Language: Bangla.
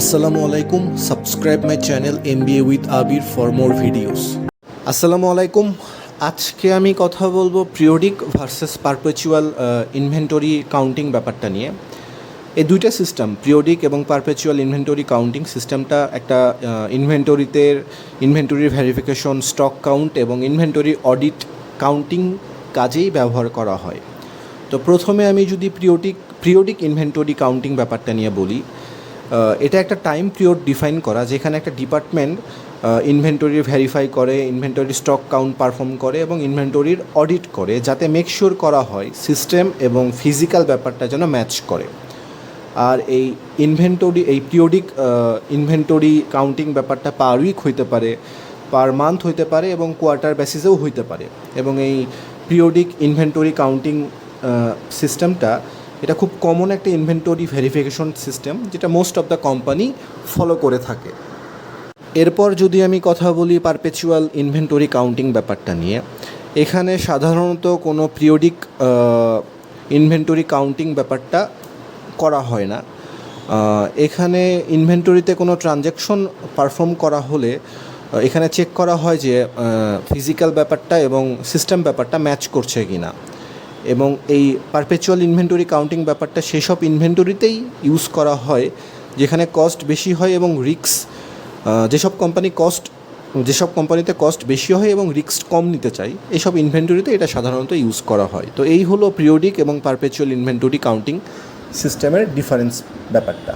আসসালামু আলাইকুম subscribe my channel M B A with Abir for more videos আসসালামু আলাইকুম আজকে আমি কথা বলব periodic versus perpetual inventory counting ব্যাপারটা নিয়ে। এই দুইটা সিস্টেম পিরিয়ডিক এবং পারপেচুয়াল ইনভেন্টরি কাউন্টিং সিস্টেমটা একটা ইনভেন্টরিতে ইনভেন্টরির ভেরিফিকেশন স্টক কাউন্ট এবং ইনভেন্টরি অডিট কাউন্টিং কাজেই ব্যবহার করা হয়। তো প্রথমে আমি যদি পিরিয়ডিক পিরিয়ডিক ইনভেন্টরি কাউন্টিং ব্যাপারটা নিয়ে বলি এটা একটা টাইম পিরিয়ড ডিফাইন করা, যেখানে একটা ডিপার্টমেন্ট ইনভেন্টরি ভেরিফাই করে ইনভেন্টরি স্টক কাউন্ট পারফর্ম করে এবং ইনভেন্টরির অডিট করে, যাতে মেকশিওর করা হয় সিস্টেম এবং ফিজিক্যাল ব্যাপারটা যেন ম্যাচ করে। আর এই ইনভেন্টরি এই পিরিয়ডিক ইনভেন্টরি কাউন্টিং ব্যাপারটা পার উইক হইতে পারে পার মান্থ হইতে পারে এবং কোয়ার্টার বেসিসেও হইতে পারে। এবং এই পিরিয়ডিক ইনভেন্টরি কাউন্টিং সিস্টেমটা এটা খুব কমন একটা ইনভেন্টরি ভেরিফিকেশন সিস্টেম যেটা most of the company follow করে থাকে। এরপর যদি আমি কথা বলি পারপেচুয়াল ইনভেন্টরি কাউন্টিং ব্যাপারটা নিয়ে, এখানে সাধারণত কোনো পিরিয়ডিক ইনভেন্টরি কাউন্টিং ব্যাপারটা করা হয় না। এখানে ইনভেন্টরিতে কোনো ট্রানজ্যাকশন পারফর্ম করা হলে এখানে চেক করা হয় যে ফিজিক্যাল ব্যাপারটা এবং সিস্টেম ব্যাপারটা ম্যাচ করছে কি না এবং এই পারপেচুয়াল ইনভেন্টরি কাউন্টিং ব্যাপারটা সেসব ইনভেন্টরিতেই ইউজ করা হয়, যেখানে কস্ট বেশি হয় এবং রিক্স যেসব কোম্পানি কস্ট যেসব কোম্পানিতে কস্ট বেশি হয় এবং রিস্ক কম নিতে চাই এইসব ইনভেন্টরিতে এটা সাধারণত ইউজ করা হয়। তো এই হলো পিরিয়ডিক এবং পারপেচুয়াল ইনভেন্টরি কাউন্টিং সিস্টেমের ডিফারেন্স ব্যাপারটা।